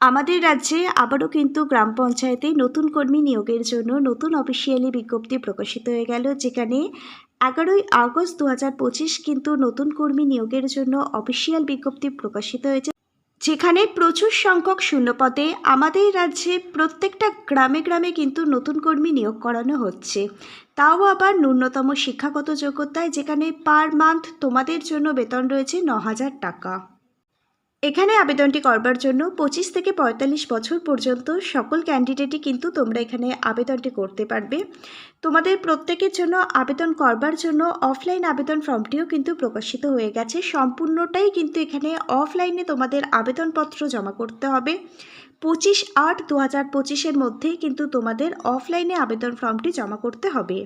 আমাদের রাজ্যে আবারও কিন্তু গ্রাম পঞ্চায়েতে নতুন কর্মী নিয়োগের জন্য নতুন অফিসিয়ালি বিজ্ঞপ্তি প্রকাশিত হয়ে গেল, যেখানে এগারোই আগস্ট দু হাজার পঁচিশ কিন্তু নতুন কর্মী নিয়োগের জন্য অফিসিয়াল বিজ্ঞপ্তি প্রকাশিত হয়েছে। যেখানে প্রচুর সংখ্যক শূন্যপদে আমাদের রাজ্যে প্রত্যেকটা গ্রামে গ্রামে কিন্তু নতুন কর্মী নিয়োগ করানো হচ্ছে। তাও আবার ন্যূনতম শিক্ষাগত যোগ্যতায় যেখানে পার মান্থ তোমাদের জন্য বেতন রয়েছে ন হাজার টাকা। এখানে আবেদনটি করবার জন্য পঁচিশ থেকে পঁয়তাল্লিশ বছর পর্যন্ত সকল ক্যান্ডিডেটই কিন্তু তোমরা এখানে আবেদনটি করতে পারবে। তোমাদের প্রত্যেকের জন্য আবেদন করবার জন্য অফলাইন আবেদন ফর্মটিও কিন্তু প্রকাশিত হয়ে গেছে। সম্পূর্ণটাই কিন্তু এখানে অফলাইনে তোমাদের আবেদনপত্র জমা করতে হবে। পঁচিশ আট দু হাজার পঁচিশের মধ্যেই কিন্তু তোমাদের অফলাইনে আবেদন ফর্মটি জমা করতে হবে।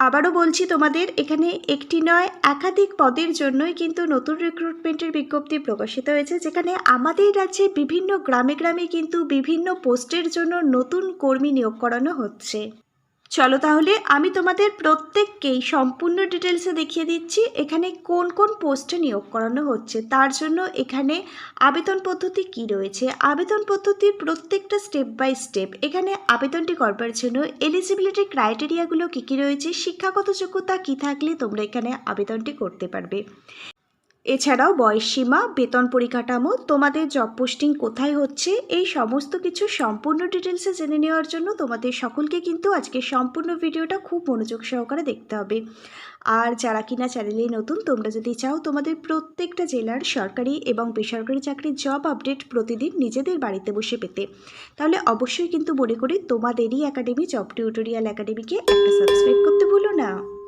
আবারও বলছি তোমাদের, এখানে একটি নয়, একাধিক পদের জন্যই কিন্তু নতুন রিক্রুটমেন্টের বিজ্ঞপ্তি প্রকাশিত হয়েছে, যেখানে আমাদের রাজ্যে বিভিন্ন গ্রামে গ্রামে কিন্তু বিভিন্ন পোস্টের জন্য নতুন কর্মী নিয়োগ করানো হচ্ছে। চলো তাহলে আমি তোমাদের প্রত্যেককেই সম্পূর্ণ ডিটেলসে দেখিয়ে দিচ্ছি এখানে কোন কোন পোস্টে নিয়োগ করানো হচ্ছে, তার জন্য এখানে আবেদন পদ্ধতি কি রয়েছে, আবেদন পদ্ধতির প্রত্যেকটা স্টেপ বাই স্টেপ এখানে আবেদনটি করবার জন্য এলিজিবিলিটি ক্রাইটেরিয়াগুলো কী কী রয়েছে, শিক্ষাগত যোগ্যতা কী থাকলে তোমরা এখানে আবেদনটি করতে পারবে। এছাড়াও বয়সসীমা, বেতন পরিকাঠামো, তোমাদের জব পোস্টিং কোথায় হচ্ছে, এই সমস্ত কিছু সম্পূর্ণ ডিটেলসে জেনে নেওয়ার জন্য তোমাদের সকলকে কিন্তু আজকে সম্পূর্ণ ভিডিওটা খুব মনোযোগ সহকারে দেখতে হবে। আর যারা কিনা চ্যানেলে নতুন, তোমরা যদি চাও তোমাদের প্রত্যেকটা জেলার সরকারি এবং বেসরকারি চাকরির জব আপডেট প্রতিদিন নিজেদের বাড়িতে বসে পেতে। তাহলে অবশ্যই কিন্তু মনে করি তোমাদেরই একাডেমি জব টিউটোরিয়াল একাডেমিকে একটা সাবস্ক্রাইব করতে ভুলো না।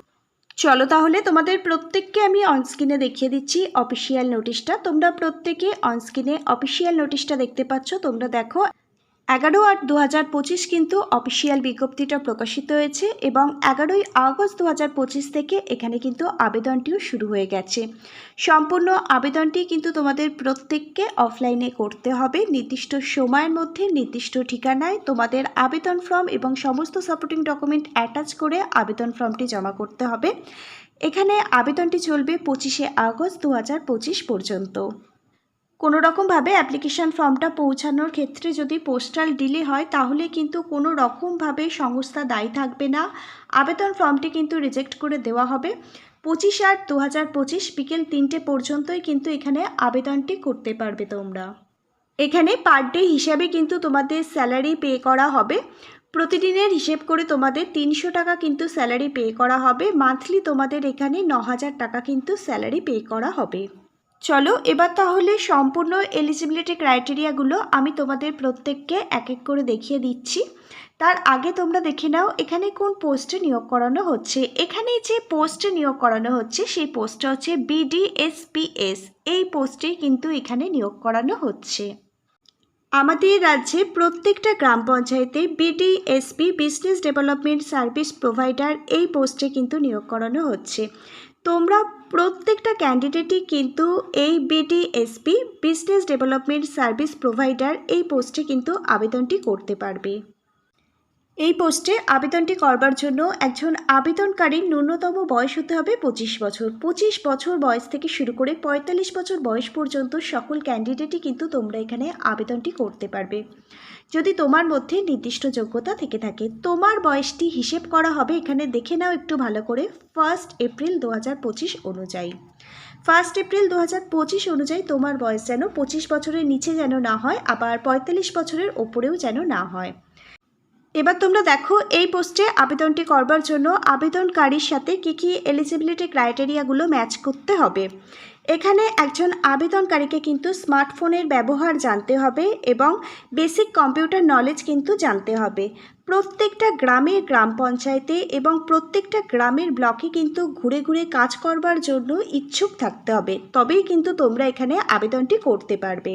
চলো তাহলে তোমাদের প্রত্যেককে আমি অনস্ক্রিনে দেখিয়ে দিচ্ছি অফিসিয়াল নোটিশটা তোমরা প্রত্যেকে অনস্ক্রিনে অফিসিয়াল নোটিশটা দেখতে পাচ্ছ। তোমরা দেখো এগারো আট দু হাজার পঁচিশ কিন্তু অফিসিয়াল বিজ্ঞপ্তিটা প্রকাশিত হয়েছে এবং এগারোই আগস্ট দু হাজার পঁচিশ থেকে এখানে কিন্তু আবেদনটিও শুরু হয়ে গেছে। সম্পূর্ণ আবেদনটি কিন্তু তোমাদের প্রত্যেককে অফলাইনে করতে হবে। নির্দিষ্ট সময়ের মধ্যে, নির্দিষ্ট ঠিকানায় তোমাদের আবেদন ফর্ম এবং সমস্ত সাপোর্টিং ডকুমেন্ট অ্যাটাচ করে আবেদন ফর্মটি জমা করতে হবে। এখানে আবেদনটি চলবে পঁচিশে আগস্ট দু হাজার পঁচিশ পর্যন্ত। কোনো রকমভাবে অ্যাপ্লিকেশন ফর্মটা পৌঁছানোর ক্ষেত্রে যদি পোস্টাল ডিলে হয়, তাহলে কিন্তু কোনো রকমভাবে সংস্থা দায়ী থাকবে না। আবেদন ফর্মটি কিন্তু রিজেক্ট করে দেওয়া হবে। পঁচিশ আট দু হাজার পঁচিশ বিকেল তিনটে পর্যন্তই কিন্তু এখানে আবেদনটি করতে পারবে তোমরা। এখানে পার ডে হিসাবে কিন্তু তোমাদের স্যালারি পে করা হবে। প্রতিদিনের হিসেব করে তোমাদের তিনশো টাকা কিন্তু স্যালারি পে করা হবে। মান্থলি তোমাদের এখানে ন হাজার টাকা কিন্তু স্যালারি পে করা হবে। চলো, এবার তাহলে সম্পূর্ণ এলিজিবিলিটি ক্রাইটেরিয়াগুলো আমি তোমাদের প্রত্যেককে এক এক করে দেখিয়ে দিচ্ছি। তার আগে তোমরা দেখে নাও এখানে কোন পোস্টে নিয়োগ করানো হচ্ছে। এখানে যে পোস্টে নিয়োগ করানো হচ্ছে, সেই পোস্টটা হচ্ছে বিডিএসপিএস এই পোস্টে কিন্তু এখানে নিয়োগ করানো হচ্ছে। আমাদের রাজ্যে প্রত্যেকটা গ্রাম পঞ্চায়েতে BDSP business development service provider এই পোস্টে কিন্তু নিয়োগ করানো হচ্ছে। তোমরা প্রত্যেকটা ক্যান্ডিডেটই কিন্তু এই BDSP business development service provider এই পোস্টে কিন্তু আবেদনটি করতে পারবে। এই পোস্টে আবেদনটি করবার জন্য একজন আবেদনকারীর ন্যূনতম বয়স হতে হবে পঁচিশ বছর। পঁচিশ বছর বয়স থেকে শুরু করে পঁয়তাল্লিশ বছর বয়স পর্যন্ত সকল ক্যান্ডিডেটই কিন্তু তোমরা এখানে আবেদনটি করতে পারবে। যদি তোমার মধ্যে নির্দিষ্ট যোগ্যতা থেকে থাকে, তোমার বয়সটি হিসেব করা হবে এখানে দেখে নাও একটু ভালো করে ফার্স্ট এপ্রিল দু হাজার পঁচিশ অনুযায়ী। ফার্স্ট এপ্রিল দু হাজার পঁচিশ অনুযায়ী তোমার বয়স যেন পঁচিশ বছরের নিচে যেন না হয়, আবার পঁয়তাল্লিশ বছরের ওপরেও যেন না হয়। এবার তোমরা দেখো, এই পোস্টে আবেদনটি করবার জন্য আবেদনকারীর সাথে কী কী এলিজিবিলিটি ক্রাইটেরিয়াগুলো ম্যাচ করতে হবে। এখানে একজন আবেদনকারীকে কিন্তু স্মার্টফোনের ব্যবহার জানতে হবে এবং বেসিক কম্পিউটার নলেজ কিন্তু জানতে হবে। প্রত্যেকটা গ্রামের গ্রাম পঞ্চায়েতে এবং প্রত্যেকটা গ্রামের ব্লকে কিন্তু ঘুরে ঘুরে কাজ করবার জন্য ইচ্ছুক থাকতে হবে। তবেই কিন্তু তোমরা এখানে আবেদনটি করতে পারবে।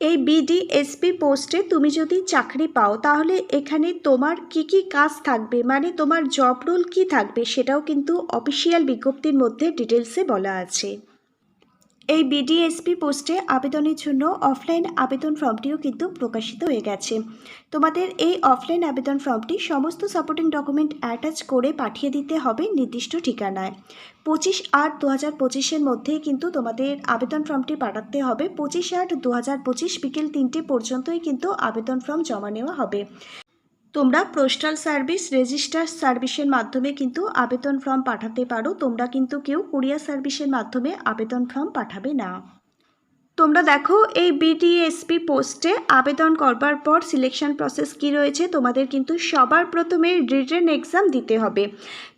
এই বিডিএসপি পোস্টে তুমি যদি চাকরি পাও, তাহলে এখানে তোমার কি কি কাজ থাকবে? মানে তোমার জব রোল কী থাকবে? সেটাও কিন্তু অফিসিয়াল বিজ্ঞপ্তির মধ্যে ডিটেলসে বলা আছে। এই বিডিএসপি পোস্টে আবেদনের জন্য অফলাইন আবেদন ফর্মটিও কিন্তু প্রকাশিত হয়ে গেছে। তোমাদের এই অফলাইন আবেদন ফর্মটি সমস্ত সাপোর্টিং ডকুমেন্ট অ্যাটাচ করে পাঠিয়ে দিতে হবে নির্দিষ্ট ঠিকানায়। পঁচিশ আট দু হাজার পঁচিশের মধ্যেই কিন্তু তোমাদের আবেদন ফর্মটি পাঠাতে হবে। পঁচিশ আট দু হাজার পঁচিশ বিকেল তিনটে পর্যন্তই কিন্তু আবেদন ফর্ম জমা নেওয়া হবে। তোমরা পোস্টাল সার্ভিস রেজিস্টার সার্ভিসের মাধ্যমে কিন্তু আবেদন ফর্ম পাঠাতে পারো। তোমরা কিন্তু কেউ কুরিয়ার সার্ভিসের মাধ্যমে আবেদন ফর্ম পাঠাবে না। তোমরা দেখো, এই বিডিএসপি পোস্টে আবেদন করবার পর সিলেকশন প্রসেস কি রয়েছে, তোমাদের কিন্তু সবার প্রথমে রিটেন এক্সাম দিতে হবে।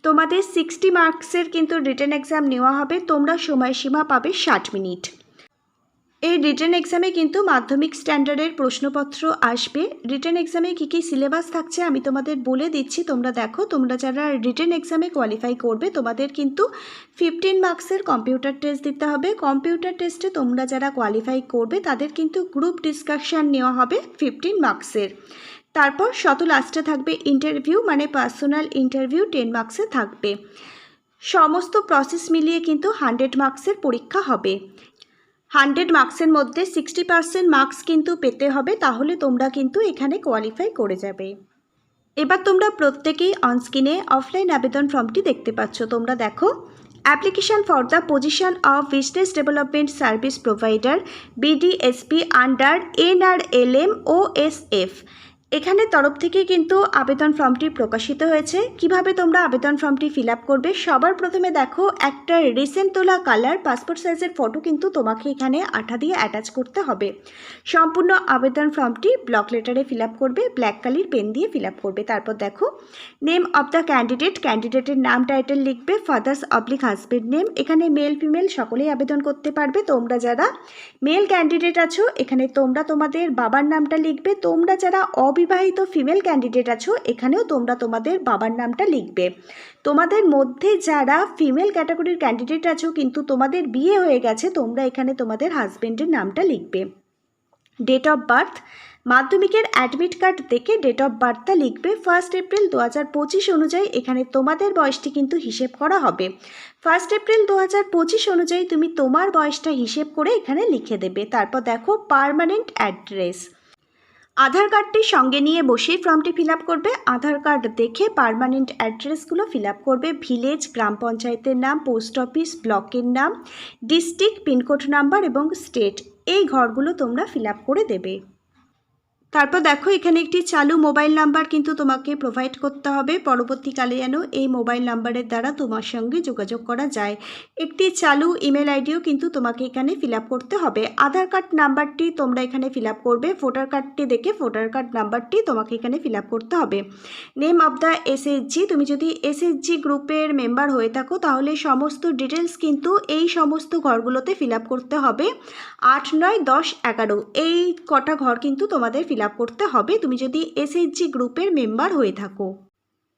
তোমাদের সিক্সটি মার্কসের কিন্তু রিটেন এক্সাম নেওয়া হবে। তোমরা সময়সীমা পাবে ষাট মিনিট। রিটেন এক্সামে কিন্তু মাধ্যমিক স্ট্যান্ডার্ডের প্রশ্নপত্র আসবে। রিটেন এক্সামে কী কী সিলেবাস থাকছে আমি তোমাদের বলে দিচ্ছি। তোমরা দেখো, তোমরা যারা রিটেন এক্সামে কোয়ালিফাই করবে, তোমাদের কিন্তু ফিফটিন মার্কসের কম্পিউটার টেস্ট দিতে হবে। কম্পিউটার টেস্টে তোমরা যারা কোয়ালিফাই করবে, তাদের কিন্তু গ্রুপ ডিসকাশন নেওয়া হবে ফিফটিন মার্কসের তারপর শত লাস্টে থাকবে ইন্টারভিউ মানে পার্সোনাল ইন্টারভিউ টেন মার্কসে থাকবে। সমস্ত প্রসেস মিলিয়ে কিন্তু হান্ড্রেড মার্কসের পরীক্ষা হবে। হান্ড্রেড মার্কসের মধ্যে সিক্সটি পার্সেন্ট মার্কস কিন্তু পেতে হবে, তাহলে তোমরা কিন্তু এখানে কোয়ালিফাই করে যাবে। এবার তোমরা প্রত্যেকেই অনস্ক্রিনে অফলাইন আবেদন ফর্মটি দেখতে পাচ্ছ। তোমরা দেখো application for the position of business development service provider BDSP under NRLM O S F এখানে তরফ থেকে কিন্তু আবেদন ফর্মটি প্রকাশিত হয়েছে। কীভাবে তোমরা আবেদন ফর্মটি ফিল করবে, সবার প্রথমে দেখো, একটা রিসেন্ট তোলা কালার, পাসপোর্ট সাইজের ফটো কিন্তু তোমাকে এখানে আঠা দিয়ে অ্যাটাচ করতে হবে। সম্পূর্ণ আবেদন ফর্মটি ব্লক লেটারে ফিল করবে, ব্ল্যাক কালির পেন দিয়ে ফিল করবে। তারপর দেখো, নেম অফ দ্য ক্যান্ডিডেট, ক্যান্ডিডেটের নাম, টাইটেল লিখবে, ফাদার্স অবলিক হাজব্যান্ড নেম। এখানে মেল, ফিমেল সকলেই আবেদন করতে পারবে। তোমরা যারা মেল ক্যান্ডিডেট আছো, এখানে তোমরা তোমাদের বাবার নামটা লিখবে। তোমরা যারা অবিবাহিত ফিমেল ক্যান্ডিডেট আছো, এখানেও তোমরা তোমাদের বাবার নামটা লিখবে। তোমাদের মধ্যে যারা ফিমেল ক্যাটাগরির ক্যান্ডিডেট আছো, কিন্তু তোমাদের বিয়ে হয়ে গেছে, তোমরা এখানে তোমাদের হাজবেন্ডের নামটা লিখবে। ডেট অফ বার্থ মাধ্যমিকের অ্যাডমিট কার্ড দেখে ডেট অফ বার্থটা লিখবে। ফার্স্ট এপ্রিল দু হাজার পঁচিশ অনুযায়ী এখানে তোমাদের বয়সটি কিন্তু হিসেব করা হবে। ফার্স্ট এপ্রিল দু হাজার পঁচিশ অনুযায়ী তুমি তোমার বয়সটা হিসেব করে এখানে লিখে দেবে। তারপর দেখো পারমানেন্ট অ্যাড্রেস আধার কার্ডটি সঙ্গে নিয়ে বসেই ফর্মটি ফিল করবে। আধার কার্ড দেখে পারমানেন্ট অ্যাড্রেসগুলো ফিল করবে। ভিলেজ, গ্রাম পঞ্চায়েতের নাম, পোস্ট অফিস, ব্লকের নাম, ডিস্ট্রিক্ট, পিনকোড নাম্বার এবং স্টেট। এই ঘরগুলো তোমরা ফিল করে দেবে। তারপর দেখো, এখানে একটি চালু মোবাইল নাম্বার কিন্তু তোমাকে প্রোভাইড করতে হবে। পরবর্তীকালে যেন এই মোবাইল নাম্বারের দ্বারা তোমার সঙ্গে যোগাযোগ করা যায়। একটি চালু ইমেল আইডিও কিন্তু তোমাকে এখানে ফিল করতে হবে। আধার কার্ড নাম্বারটি তোমরা এখানে ফিল করবে। ভোটার কার্ডটি দেখে ভোটার কার্ড নাম্বারটি তোমাকে এখানে ফিল করতে হবে। নেম অফ দ্য এসএসজি তুমি যদি এসএসজি গ্রুপের মেম্বার হয়ে থাকো, তাহলে সমস্ত ডিটেলস কিন্তু এই সমস্ত ঘরগুলোতে ফিল করতে হবে। আট, নয়, দশ, এগারো, এই কটা ঘর কিন্তু তোমাদের ফিল আপ করতে হবে, তুমি যদি এসএইচজি গ্রুপের মেম্বার হয়ে থাকো।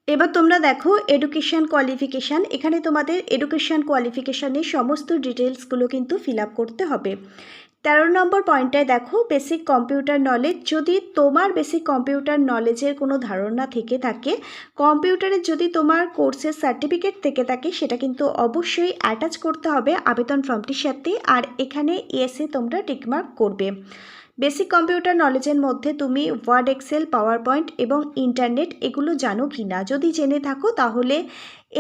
এবার তোমরা দেখো এডুকেশন কোয়ালিফিকেশান এখানে তোমাদের এডুকেশন কোয়ালিফিকেশানের সমস্ত ডিটেলসগুলো কিন্তু ফিল করতে হবে। তেরো নম্বর পয়েন্টটায় দেখো বেসিক কম্পিউটার নলেজ যদি তোমার বেসিক কম্পিউটার নলেজের কোনো ধারণা থেকে থাকে কম্পিউটারের যদি তোমার কোর্সের সার্টিফিকেট থেকে থাকে, সেটা কিন্তু অবশ্যই অ্যাটাচ করতে হবে আবেদন ফর্মটির সাথে, আর এখানে এসে তোমরা টিকমার্ক করবে। বেসিক কম্পিউটার নলেজের মধ্যে তুমি ওয়ার্ড, এক্সেল পাওয়ার পয়েন্ট এবং ইন্টারনেট এগুলো জানো কি না? যদি জেনে থাকো তাহলে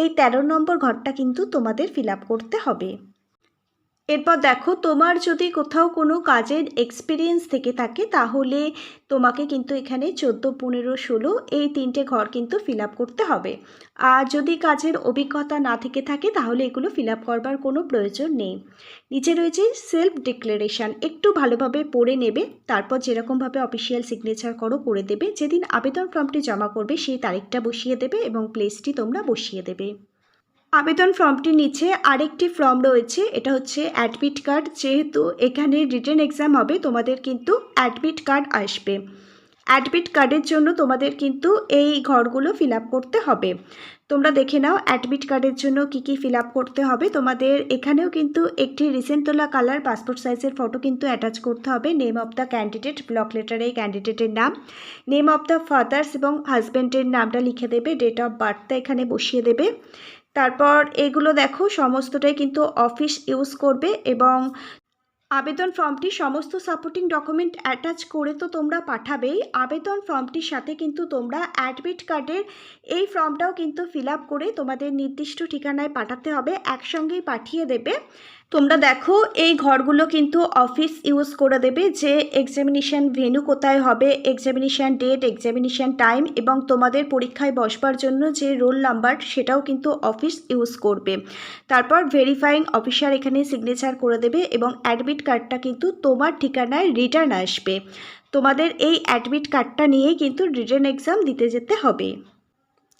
এই তেরো নম্বর ঘরটা কিন্তু তোমাদের ফিল করতে হবে। এরপর দেখো, তোমার যদি কোথাও কোনো কাজের এক্সপিরিয়েন্স থেকে থাকে, তাহলে তোমাকে কিন্তু এখানে চোদ্দ, পনেরো, ষোলো এই তিনটে ঘর কিন্তু ফিল করতে হবে। আর যদি কাজের অভিজ্ঞতা না থেকে থাকে, তাহলে এগুলো ফিল করবার কোনো প্রয়োজন নেই। নিচে রয়েছে সেলফ ডিক্লারেশান একটু ভালোভাবে পড়ে নেবে, তারপর যেরকমভাবে অফিসিয়াল সিগনেচার করো, করে দেবে। যেদিন আবেদন ফর্মটি জমা করবে, সেই তারিখটা বসিয়ে দেবে এবং প্লেসটি তোমরা বসিয়ে দেবে। আবেদন ফর্মটির নিচে আরেকটি ফর্ম রয়েছে, এটা হচ্ছে অ্যাডমিট কার্ড। যেহেতু এখানে রিটেন এক্সাম হবে, তোমাদের কিন্তু অ্যাডমিট কার্ড আসবে। অ্যাডমিট কার্ডের জন্য তোমাদের কিন্তু এই ঘরগুলো ফিল করতে হবে। তোমরা দেখে নাও অ্যাডমিট কার্ডের জন্য কি কি ফিল করতে হবে। তোমাদের এখানেও কিন্তু একটি রিসেন্ট তোলা কালার পাসপোর্ট সাইজের ফটো কিন্তু অ্যাটাচ করতে হবে। Name of the candidate, block লেটারে ক্যান্ডিডেটের নাম। নেম অফ দ্য ফাদার্স এবং হাজব্যান্ডের নামটা লিখে দেবে, ডেট অফ বার্থটা এখানে বসিয়ে দেবে। তারপর এগুলো দেখো, সমস্তটাই কিন্তু অফিস ইউজ করবে এবং আবেদন ফর্মটি সমস্ত সাপোর্টিং ডকুমেন্ট অ্যাটাচ করে তো তোমরা পাঠাবেই। আবেদন ফর্মটির সাথে কিন্তু তোমরা অ্যাডমিট কার্ডের এই ফর্মটাও কিন্তু ফিল করে তোমাদের নির্দিষ্ট ঠিকানায় পাঠাতে হবে, একসঙ্গেই পাঠিয়ে দেবে। তোমরা দেখো, এই ঘরগুলো কিন্তু অফিস ইউজ করে দেবে যে এক্সামিনেশান ভেন্যু কোথায় হবে এক্সামিনেশান ডেট এক্সামিনেশান টাইম এবং তোমাদের পরীক্ষায় বসবার জন্য যে রোল নাম্বার সেটাও কিন্তু অফিস ইউজ করবে। তারপর ভেরিফাইং অফিসার এখানে সিগনেচার করে দেবে এবং অ্যাডমিট কার্ডটা কিন্তু তোমার ঠিকানায় রিটার্ন আসবে। তোমাদের এই অ্যাডমিট কার্ডটা নিয়েই কিন্তু রিটার্ন এক্সাম দিতে যেতে হবে।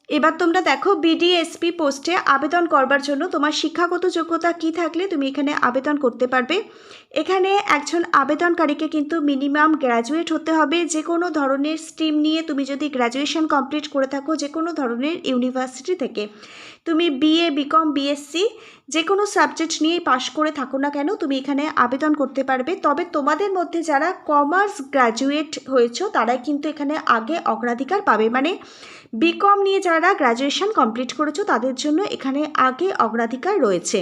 এবার তোমরা দেখো বিডিএসপি পোস্টে আবেদন করবার জন্য তোমার শিক্ষাগত যোগ্যতা কি থাকলে তুমি এখানে আবেদন করতে পারবে। এখানে একজন আবেদনকারীকে কিন্তু মিনিমাম গ্র্যাজুয়েট হতে হবে। যে কোনো ধরনের স্ট্রিম নিয়ে তুমি যদি গ্র্যাজুয়েশন কমপ্লিট করে থাকো যে কোনো ধরনের ইউনিভার্সিটি থেকে। তুমি বিএ বিকম বিএসসি যে কোনো সাবজেক্ট নিয়েই পাশ করে থাকো না কেন, তুমি এখানে আবেদন করতে পারবে। তবে তোমাদের মধ্যে যারা কমার্স গ্র্যাজুয়েট হয়েছো, তারাই কিন্তু এখানে আগে অগ্রাধিকার পাবে। মানে বিকম নিয়ে যারা গ্র্যাজুয়েশন কমপ্লিট করেছ, তাদের জন্য এখানে আগে অগ্রাধিকার রয়েছে।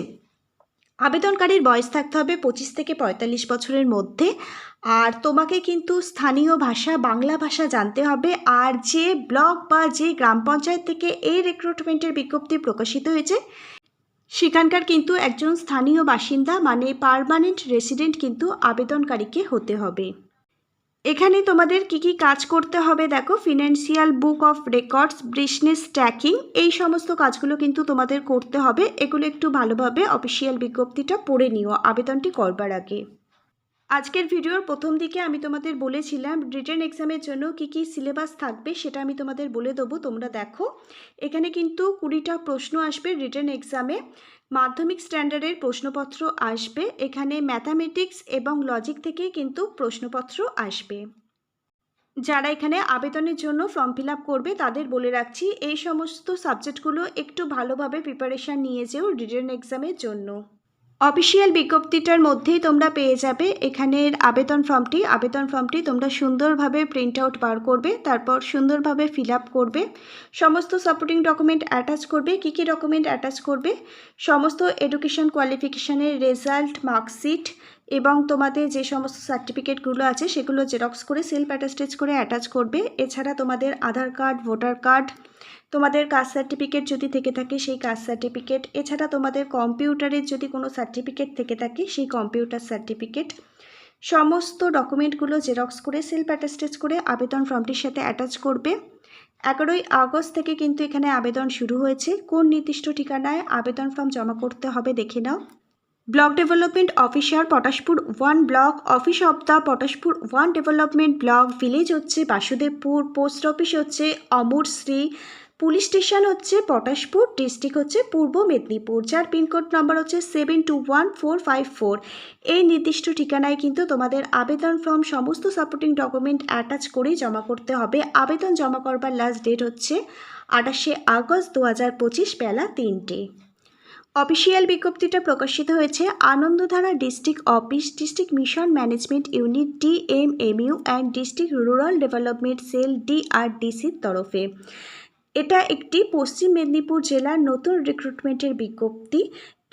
আবেদনকারীর বয়স থাকতে হবে পঁচিশ থেকে পঁয়তাল্লিশ বছরের মধ্যে। আর তোমাকে কিন্তু স্থানীয় ভাষা, বাংলা ভাষা জানতে হবে। আর যে ব্লক বা যে গ্রাম পঞ্চায়েত থেকে এই রিক্রুটমেন্টের বিজ্ঞপ্তি প্রকাশিত হয়েছে, সেখানকার কিন্তু একজন স্থানীয় বাসিন্দা মানে পারমানেন্ট রেসিডেন্ট কিন্তু আবেদনকারীকে হতে হবে। এখানে তোমাদের কি কি কাজ করতে হবে দেখো financial book of records business tracking এই সমস্ত কাজগুলো কিন্তু তোমাদের করতে হবে। এগুলো একটু ভালোভাবে অফিসিয়াল বিজ্ঞপ্তিটা পড়ে নিও, আবেদনটি করবার আগে। আজকের ভিডিওর প্রথম দিকে আমি তোমাদের বলেছিলাম রিটার্ন এক্সামের জন্য কি কি সিলেবাস থাকবে সেটা আমি তোমাদের বলে দেবো, তোমরা দেখো। এখানে কিন্তু কুড়িটা প্রশ্ন আসবে রিটার্ন এক্সামে মাধ্যমিক স্ট্যান্ডার্ডের প্রশ্নপত্র আসবে। এখানে ম্যাথামেটিক্স এবং লজিক থেকে কিন্তু প্রশ্নপত্র আসবে। যারা এখানে আবেদনের জন্য ফর্ম ফিল করবে, তাদের বলে রাখছি, এই সমস্ত সাবজেক্টগুলো একটু ভালোভাবে প্রিপারেশান নিয়ে যেও রিটার্ন এক্সামের জন্য। অফিসিয়াল বিজ্ঞপ্তিটার মধ্যেই তোমরা পেয়ে যাবে। এখানের আবেদন ফর্মটি। আবেদন ফর্মটি তোমরা সুন্দরভাবে প্রিন্ট আউট বার করবে, তারপর সুন্দরভাবে ফিল আপ করবে। সমস্ত সাপোর্টিং ডকুমেন্ট অ্যাটাচ করবে। কী কী ডকুমেন্ট অ্যাটাচ করবে? সমস্ত এডুকেশন কোয়ালিফিকেশানের রেজাল্ট মার্কশিট এবং তোমাদের যে সমস্ত সার্টিফিকেটগুলো আছে, সেগুলো জেরক্স করে সেলফ অ্যাটাস্টেজ করে অ্যাটাচ করবে। এছাড়া তোমাদের আধার কার্ড ভোটার কার্ড তোমাদের কাস্ট সার্টিফিকেট যদি থেকে থাকে, সেই কাস্ট সার্টিফিকেট এছাড়া তোমাদের কম্পিউটারের যদি কোনো সার্টিফিকেট থেকে থাকে, সেই কম্পিউটার সার্টিফিকেট সমস্ত ডকুমেন্টগুলো জেরক্স করে সেলফ অ্যাটাস্টেজ করে আবেদন ফর্মটির সাথে অ্যাটাচ করবে। এগারোই আগস্ট থেকে কিন্তু এখানে আবেদন শুরু হয়েছে। কোন নির্দিষ্ট ঠিকানায় আবেদন ফর্ম জমা করতে হবে দেখে নাও। Block development officer Potashpur one block office of the Potashpur one development block village হচ্ছে বাসুদেবপুর পোস্ট অফিস হচ্ছে অমরশ্রী পুলিশ স্টেশন হচ্ছে পটাশপুর ডিস্ট্রিক্ট হচ্ছে পূর্ব মেদিনীপুর যার পিনকোড নম্বর হচ্ছে seven two one four five four এই নির্দিষ্ট ঠিকানায় কিন্তু তোমাদের আবেদন ফর্ম সমস্ত সাপোর্টিং ডকুমেন্ট অ্যাটাচ করেই জমা করতে হবে। আবেদন জমা করবার লাস্ট ডেট হচ্ছে আঠাশে আগস্ট দু হাজার পঁচিশ বেলা তিনটে। অফিসিয়াল বিজ্ঞপ্তিটা প্রকাশিত হয়েছে Anandadhara district office, district mission management unit, DMMU and district rural development cell ডিআরডিসির তরফে। এটা একটি পশ্চিম মেদিনীপুর জেলার নতুন রিক্রুটমেন্টের বিজ্ঞপ্তি।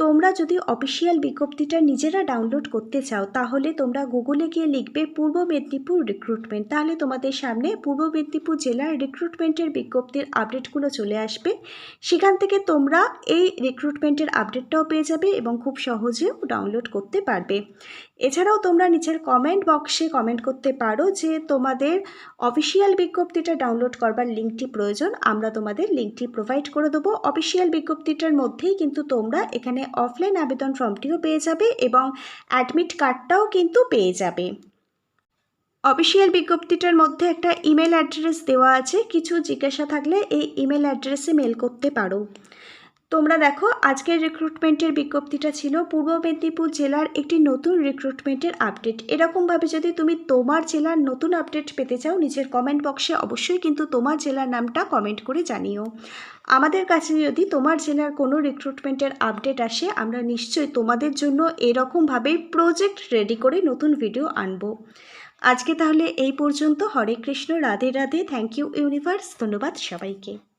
তোমরা যদি অফিসিয়াল বিজ্ঞপ্তিটা নিজেরা ডাউনলোড করতে চাও, তাহলে তোমরা গুগলে গিয়ে লিখবে পূর্ব মেদিনীপুর রিক্রুটমেন্ট তাহলে তোমাদের সামনে পূর্ব মেদিনীপুর জেলার রিক্রুটমেন্টের বিজ্ঞপ্তির আপডেটগুলো চলে আসবে। সেখান থেকে তোমরা এই রিক্রুটমেন্টের আপডেটটাও পেয়ে যাবে এবং খুব সহজেও ডাউনলোড করতে পারবে। এছাড়াও তোমরা নিচের কমেন্ট বক্সে কমেন্ট করতে পারো যে তোমাদের অফিসিয়াল বিজ্ঞপ্তিটা ডাউনলোড করবার লিঙ্কটি প্রয়োজন। আমরা তোমাদের লিঙ্কটি প্রোভাইড করে দেবো। অফিসিয়াল বিজ্ঞপ্তিটার মধ্যেই কিন্তু তোমরা এখানে অফলাইন আবেদন ফর্মটিও পেয়ে যাবে এবং অ্যাডমিট কার্ডটাও কিন্তু পেয়ে যাবে। অফিসিয়াল বিজ্ঞপ্তিটার মধ্যে একটা ইমেল অ্যাড্রেস দেওয়া আছে। কিছু জিজ্ঞাসা থাকলে এই ইমেল অ্যাড্রেসে মেল করতে পারো। তোমরা দেখো, আজকের রিক্রুটমেন্টের বিজ্ঞপ্তিটা ছিল পূর্ব মেদিনীপুর জেলার একটি নতুন রিক্রুটমেন্টের আপডেট এরকমভাবে যদি তুমি তোমার জেলার নতুন আপডেট পেতে চাও, নিজের কমেন্ট বক্সে অবশ্যই কিন্তু তোমার জেলার নামটা কমেন্ট করে জানিও। আমাদের কাছে যদি তোমার জেলার কোনো রিক্রুটমেন্টের আপডেট আসে, আমরা নিশ্চয়ই তোমাদের জন্য এরকমভাবেই প্রজেক্ট রেডি করে নতুন ভিডিও আনব। আজকে তাহলে এই পর্যন্ত। Hare Krishna, Radhe Radhe. Thank you universe ধন্যবাদ সবাইকে।